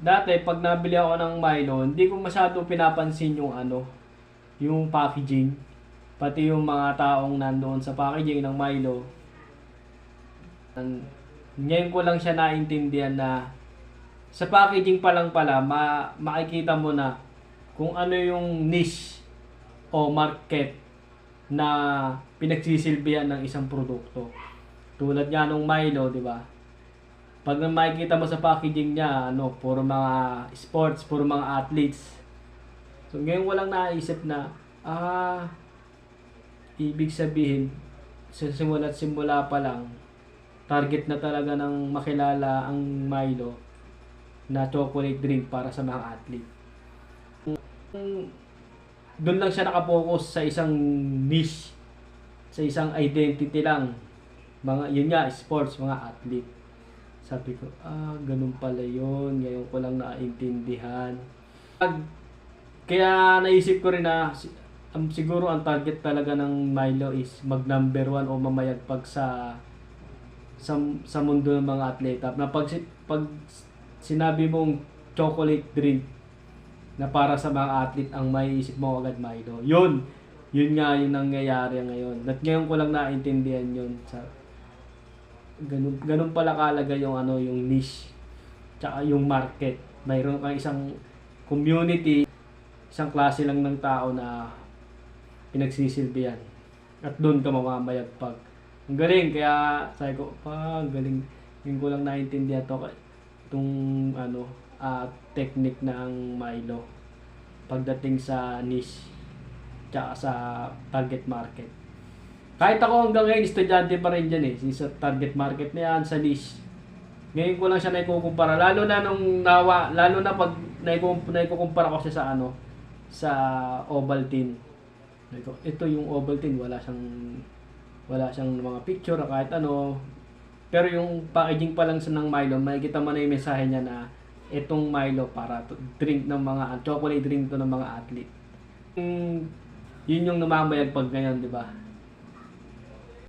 dati pag nabili ako ng Milo, hindi ko masyado pinapansin yung ano, yung packaging. Pati yung mga taong nandoon sa packaging ng Milo. Ngayon ko lang siya naintindihan na sa packaging pa lang pala, ma makikita mo na kung ano yung niche o market na pinagsisilbihan ng isang produkto. Tulad nga nung Milo, di ba? Pag makikita mo sa packaging niya, ano, puro mga sports, puro mga athletes. So ngayon walang naisip na, ah, ibig sabihin, sa simula at simula pa lang, target na talaga ng makilala ang Milo na chocolate drink para sa mga athlete. Doon lang siya nakapokus sa isang niche, sa isang identity lang. Mga, yun nga, sports, mga athlete. Sabi ko, ah, ganun pala yun. Ngayon ko lang naintindihan. Pag, kaya naisip ko rin na um, siguro ang target talaga ng Milo is mag number one o mamayagpag sa sa, sa mundo ng mga atleta. Na pag, pag sinabi mong chocolate drink na para sa mga athlete ang may isip mo agad Milo. Yun. Yun nga yung nangyayari ngayon. At ngayon ko lang naintindihan yun. Sa, ganun, ganun pala kalaga yung ano, yung niche. Tsaka yung market. Mayroon kang isang community, isang klase lang ng tao na pinagsisilbihan. At doon ka mamamayagpag. Ang galing, kaya sabi ko, pa, ang galing. Yung ko lang naintindihan to, itong ano, ah, technique ng Milo pagdating sa niche tsaka sa target market. Kahit ako hanggang ngayon, estudyante pa rin dyan eh. Sa target market na yan, sa niche. Ngayon ko lang siya naikukumpara. Lalo na nung nawa, lalo na pag naikukumpara ko siya sa ano, sa Ovaltine. Ko, Ito yung Ovaltine, wala siyang wala siyang mga picture kahit ano. Pero yung packaging pa lang sa ng Milo, makikita mo na yung mensahe niya na itong Milo para to drink ng mga chocolate drink to ng mga athlete. Mm, yun yung namamayag pag ngayon, di ba?